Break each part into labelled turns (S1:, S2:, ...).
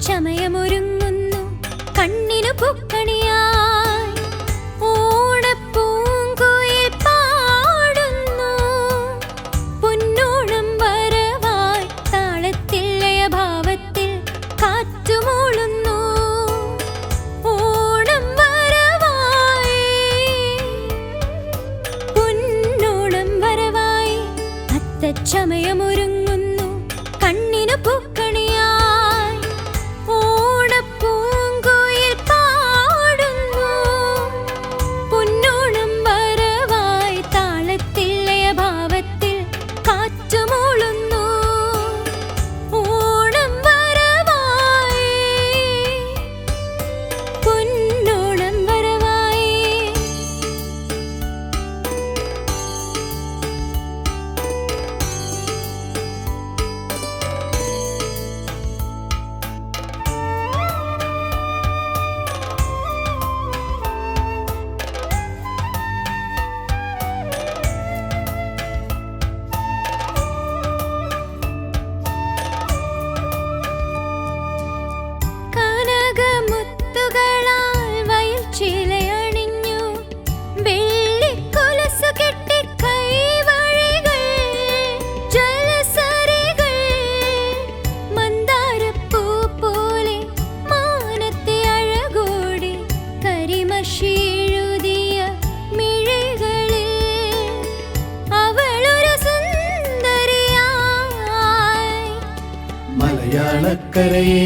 S1: അത്തച്ചമയമൊരുങ്ങുന്നു കണ്ണിനു പൊക്കണിയായി. ഓണപ്പൂങ്കുയിൽ പാടുന്നു. പൊന്നോണം വരവായി. താളത്തിൽ ഭാവത്തിൽ കാറ്റുമോളുന്നു. ഓണം വരവായി. പൊന്നോണം വരവായി. അത്തച്ചമയമൊരുങ്ങുന്നു
S2: മലയാളക്കരയേ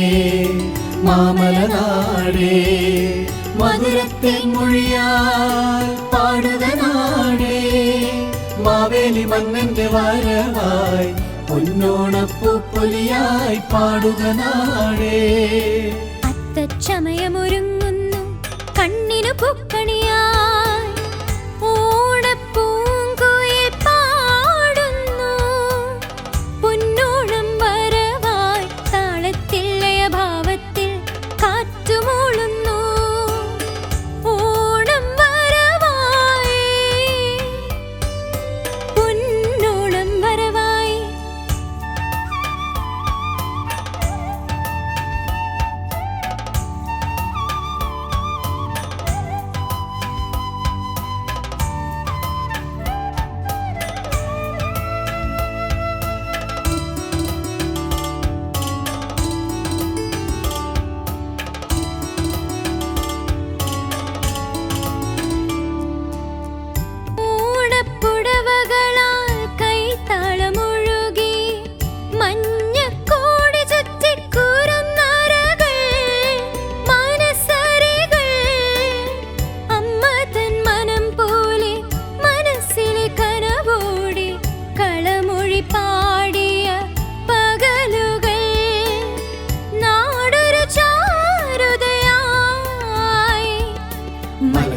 S2: മാമലനാടേ മധുരത്തെ മൊഴിയാൽ പാടുക നാടേ മാവേലി മന്നന്റെ വരവായി പൊന്നോണപ്പൂപ്പൊലിയായി പാടുക നാടേ
S1: അത്തച്ചമയമൊരുങ്ങുന്നു കണ്ണിനു പൂക്കണിയായി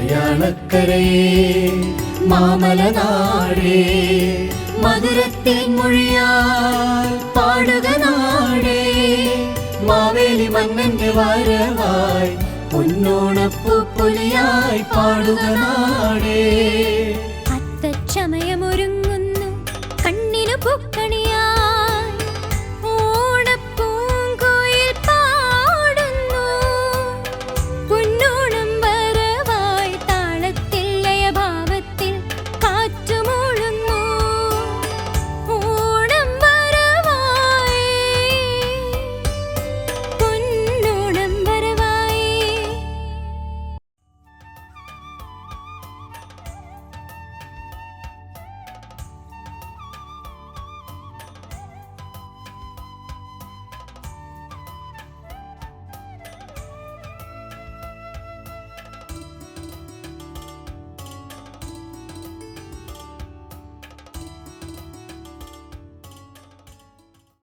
S2: മലയാളക്കരേ മാമലനാടേ മധുരത്തിൻ മൊഴിയാ പാടുക നാടേ മാവേലി മന്നന്റെ വരവായി പൊന്നോണപ്പൂ പുലിയായി പാടുക നാടേ. അത്തച്ചമയമൊരുങ്ങുന്നു കണ്ണിനു പൂക്കണിയായി